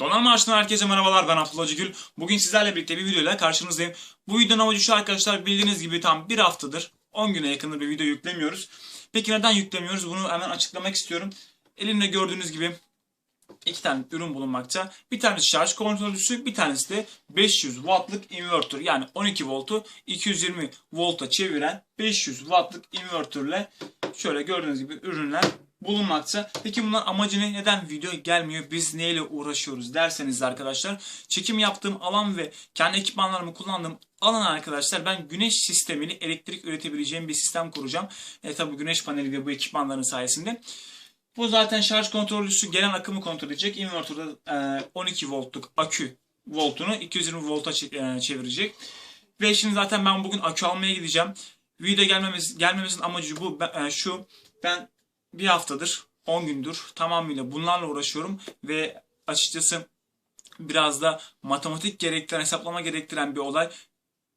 Donanma Açı'dan herkese merhabalar ben Abdullah Gül. Bugün sizlerle birlikte bir videoyla karşınızdayım. Bu videonun amacı şu arkadaşlar bildiğiniz gibi tam bir haftadır 10 güne yakındır bir video yüklemiyoruz. Peki neden yüklemiyoruz bunu hemen açıklamak istiyorum. Elimde gördüğünüz gibi iki tane ürün bulunmakta. Bir tanesi şarj kontrolcüsü, bir tanesi de 500 wattlık inverter. Yani 12 voltu 220 volta çeviren 500 wattlık inverterle şöyle gördüğünüz gibi ürünler bulunmakta. Peki bunların amacı ne? Neden video gelmiyor? Biz neyle uğraşıyoruz derseniz de arkadaşlar. Çekim yaptığım alan ve kendi ekipmanlarımı kullandığım alan arkadaşlar ben güneş sistemiyle elektrik üretebileceğim bir sistem kuracağım. E tabi güneş paneli ve bu ekipmanların sayesinde. Bu zaten şarj kontrolcüsü gelen akımı kontrol edecek. Inverter'da e, 12 voltluk akü voltunu 220 volta e, çevirecek. Ve şimdi zaten ben bugün akü almaya gideceğim. Video gelmemiz, gelmemesinin amacı bu. Ben- e, şu ben bir haftadır 10 gündür tamamıyla bunlarla uğraşıyorum ve açıkçası biraz da matematik gerektiren, hesaplama gerektiren bir olay.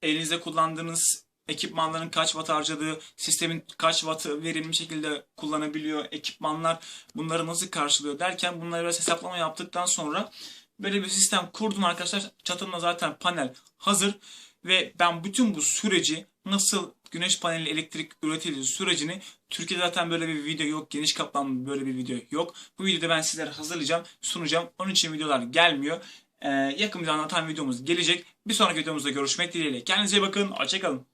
Elinizde kullandığınız ekipmanların kaç watt harcadığı, sistemin kaç wattı verimli şekilde kullanabiliyor, ekipmanlar bunları nasıl karşılıyor derken bunları biraz hesaplama yaptıktan sonra böyle bir sistem kurdum arkadaşlar. Çatımda zaten panel hazır ve ben bütün bu süreci nasıl güneş paneli elektrik üretildiği sürecini Türkiye'de zaten böyle bir video yok. Geniş kapsamlı böyle bir video yok. Bu videoda ben sizlere hazırlayacağım, sunacağım. Onun için videolar gelmiyor. Ee, yakın bir zamanda tam videomuz gelecek. Bir sonraki videomuzda görüşmek dileğiyle. Kendinize iyi bakın. Hoşçakalın.